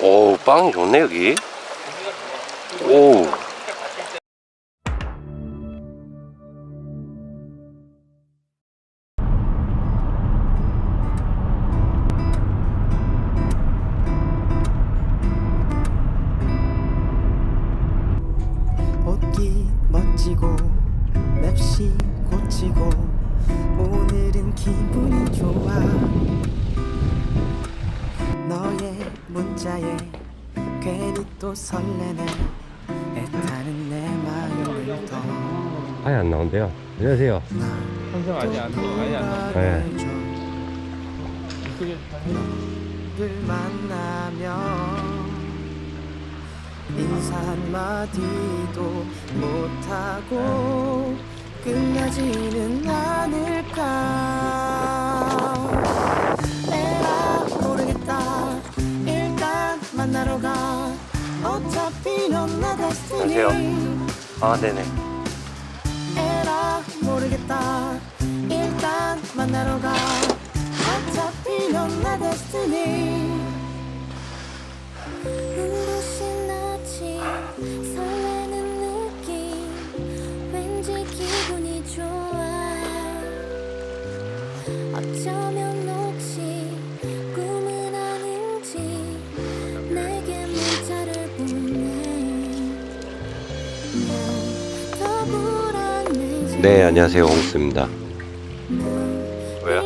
오, 빵이 좋네, 여기. 오. 멋지고 맵시 고치고 오늘은 기분이 좋아 너의 문자에 괜히 또 설레네 애타는 내 마음을 더 아예 안 나온대요. 안녕하세요. 항상 아니 안 아니 안 네. 보내줘. 이쪽에 늘 만나면 인사 한마디도 못하고 끝나지는 않을까. 에라 모르겠다. 일단 만나러 가. 어차피 넌나 데스티니. 안녕하세요. 아, 네네. 에라 모르겠다. 일단 만나러 가. 어차피 넌나 데스티니. 눈부신 아침 네, 안녕하세요. 홍스입니다. 왜요?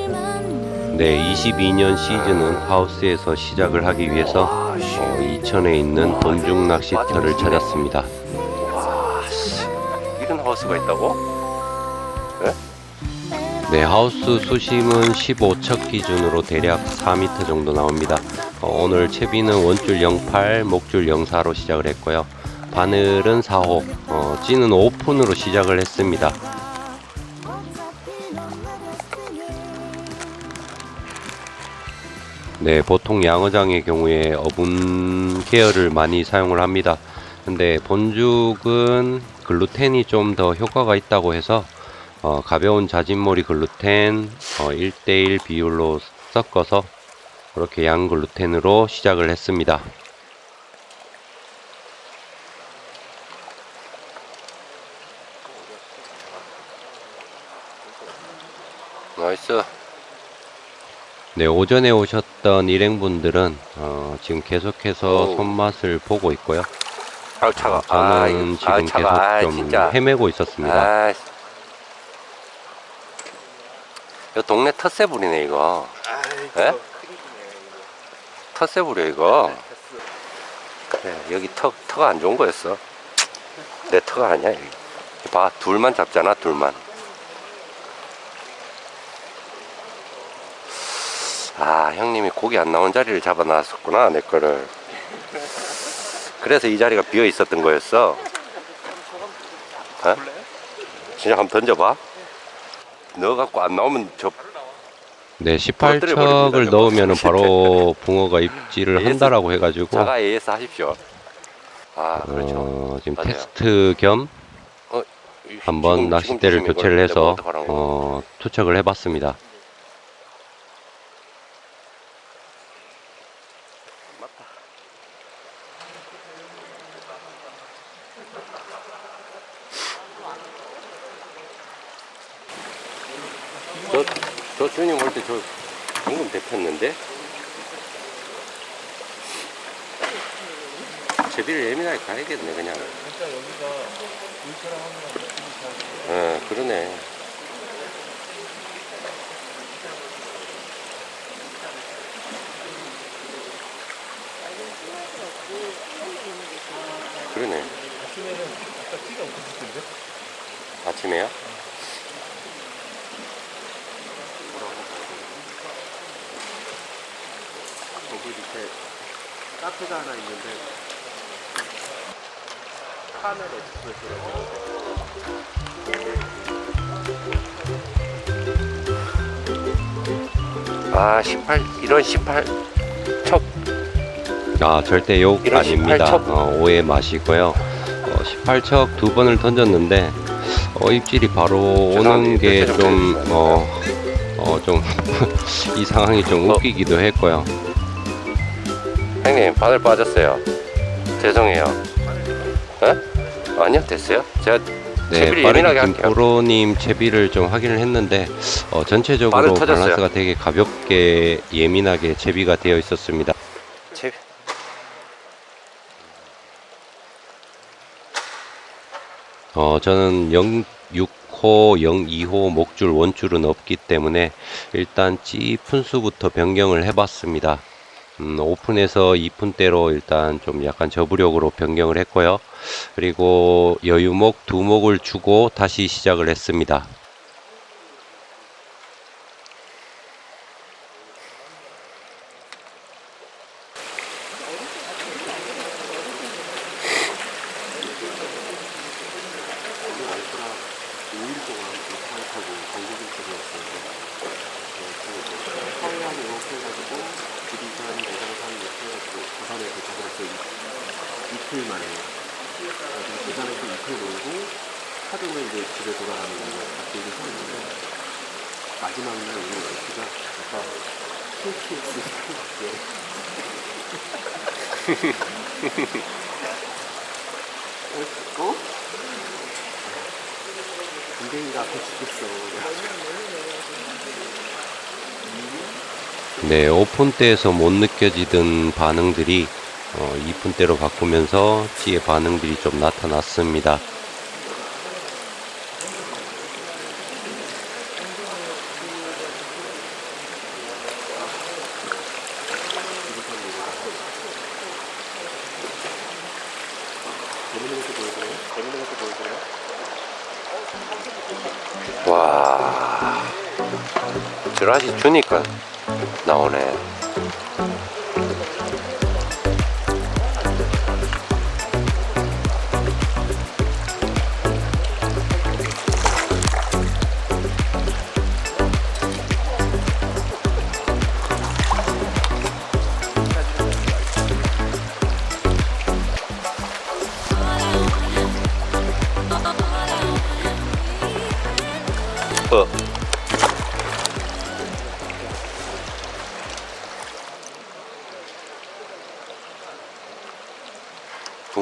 네, 22년 시즌은 하우스에서 시작을 하기 위해서 어, 이천에 있는 본중 낚시터를 찾았습니다. 이런 하우스가 있다고? 네, 하우스 수심은 15척 기준으로 대략 4m 정도 나옵니다. 어, 오늘 채비는 원줄 08, 목줄 04로 시작을 했고요. 바늘은 4호, 어, 찌는 오픈으로 시작을 했습니다. 네, 보통 양어장의 경우에 어분 계열을 많이 사용을 합니다. 근데 본죽은 글루텐이 좀 더 효과가 있다고 해서 어, 가벼운 자진몰이 글루텐 어, 1대1 비율로 섞어서 그렇게 양 글루텐으로 시작을 했습니다. 나이스. 네, 오전에 오셨던 일행분들은 어, 지금 계속해서 어우. 손맛을 보고 있고요. 아우 차가. 어, 저는 지금 계속 좀 헤매고 있었습니다. 아, 이 동네 텃세불이네 이거. 예? 텃세불이야 이거. 그래 여기 터 터가 안 좋은 거였어. 내 터가 아니야 여기. 봐 둘만 잡잖아 둘만. 아 형님이 고기 안 나온 자리를 잡아놨었구나 내 거를. 그래서 이 자리가 비어 있었던 거였어. 어? 진짜 한번 던져봐. 넣어 갖고 안 나오면 저 네, 부러뜨려 18척을 버립니다, 넣으면. 바로 붕어가 입질을 AS 한다라고 해가지고 자가 AS 하십시오. 아 그렇죠. 어, 지금 맞아요. 테스트 겸 어, 한번 낚싯대를 교체를 해서? 어, 투척을 해봤습니다. 저, 저 주님 올 때 저 방금 데폈는데? 제비를 예민하게 가야겠네 그냥. 진짜 여기가 물처럼 하면 느낌이 잘 어 그러네. 그러네. 아침에는 아까 찌가 없었을 텐데 아침에요? 밑에 카페가 하나 있는데 카멜 엑스프레스라고 아 18, 이런 18첩 아 절대 욕 이런 아닙니다. 18척. 어, 오해 마시고요. 어, 18척 두 번을 던졌는데 어, 입질이 바로 오는 죄송합니다. 게좀좀 어, 어, 좀 이 상황이 좀 어. 웃기기도 했고요. 형님 바늘 빠졌어요. 죄송해요. 에? 아니요 됐어요. 제가 네, 빠르게. 김포로님 채비를 좀 확인을 했는데 어, 전체적으로. 밸런스가 되게 가볍게 예민하게 채비가 되어 있었습니다. 채비. 어, 저는 0, 6호, 0, 2호 목줄 원줄은 없기 때문에 일단 찌 분수부터 변경을 해봤습니다. 음, 오픈해서 2푼대로 일단 좀 약간 저부력으로 변경을 했고요. 그리고 여유목 두 목을 주고 다시 시작을 했습니다. 이틀 만에 그래서 부산에서 이틀 놀고 하루는 이제 집에 돌아가는 걸로 계획을 세웠는데 마지막 날 우리 와이프가 아까 KTX 어? 어? 굉장히 앞에 죽겠어 네, 오픈 때에서 못 느껴지던 반응들이 어, 2분 때로 바꾸면서 찌의 반응들이 좀 나타났습니다. 재밌는 것도 보여드려요? 재밌는 것도 보여드려요? 와. 드라시 주니까 나오네.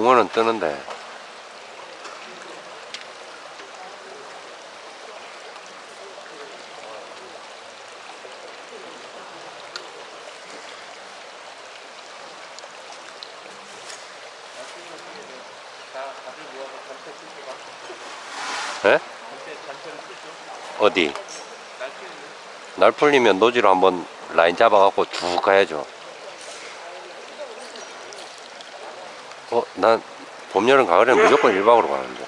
붕어는 뜨는데. 에? 어디? 날 풀리면 노지로 한번 라인 잡아갖고 쭉 가야죠. 어, 난 봄, 여름, 가을에는 무조건 1박으로 가는데.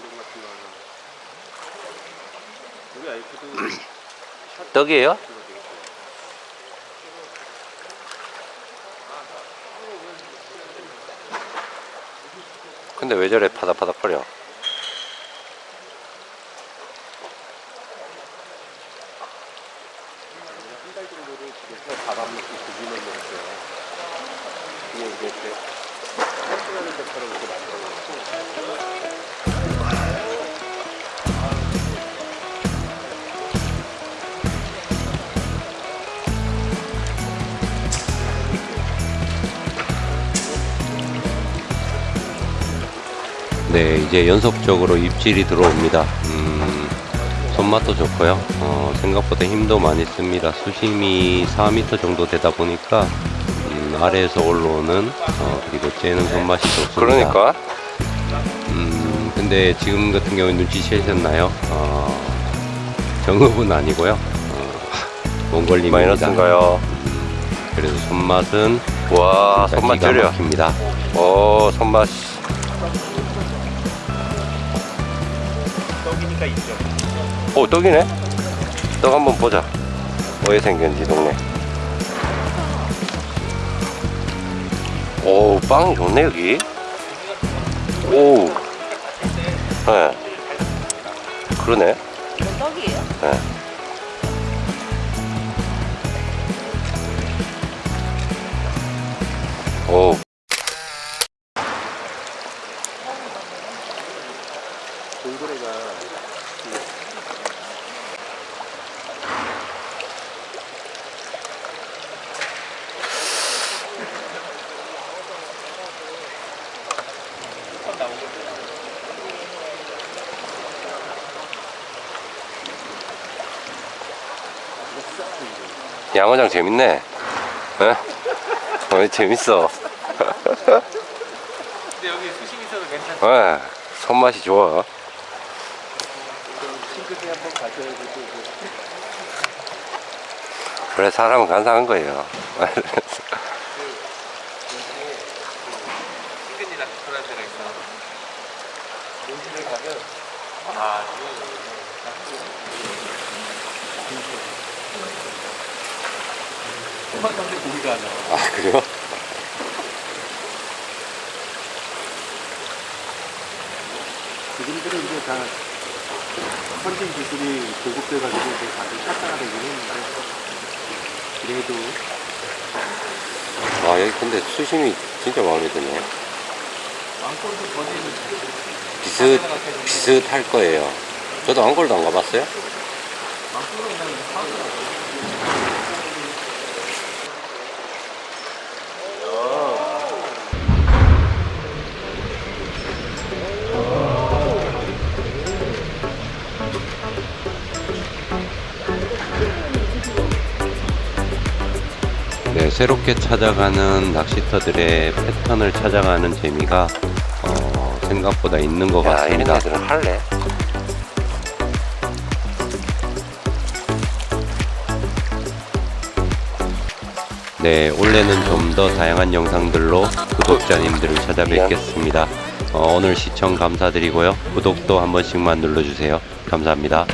같은 거는 우리 와이프도 떡이에요? 근데 왜 저래 파닥파닥거려? 고기만 먹었어요. 이게 이제 이렇게 캠핑하는 것처럼 이렇게 네, 이제 연속적으로 입질이 들어옵니다. 음, 손맛도 좋고요. 어, 생각보다 힘도 많이 씁니다. 수심이 4m 정도 되다 보니까 음, 아래에서 올라오는 어, 그리고 째는 손맛이 좋습니다. 그러니까 음, 근데 지금 같은 경우에 눈치채셨나요? 어, 정읍은 아니고요. 어, 몽골님입니다. 마이너스인가요? 그래서 손맛은 와 손맛 기가 막힙니다. 오 손맛 떡이니까 인정. 오 떡이네 떡 한번 보자 어떻게 생겼는지 동네 오 빵이 좋네 여기 오 네. 그러네 떡이에요? 네. 오 양어장 재밌네 에? 어, 재밌어 근데 여기 수심 있어도 괜찮아. 에, 손맛이 좋아 싱크대 한번 가셔야 되고 그래 사람은 간사한 거예요 친근이랑 그런 데가 있어. 여기를 가면 아 토마토인데 고기가 안 나와. 아 그래요? 지금들은 이제 다 선진 기술이 보급돼가지고 이제 다들 샷다가 되긴 했는데 그래도 아 여기 근데 수심이 진짜 마음에 드네 왕골도 버리는 비슷 비슷할 거예요 저도 안골도 안 가봤어요? 왕골로 새롭게 찾아가는 낚시터들의 패턴을 찾아가는 재미가 어, 생각보다 있는 것 야 이런 같습니다. 애들은 할래? 네, 올해는 좀 더 다양한 영상들로 구독자님들을 찾아뵙겠습니다. 어, 오늘 시청 감사드리고요. 구독도 한 번씩만 눌러주세요. 감사합니다.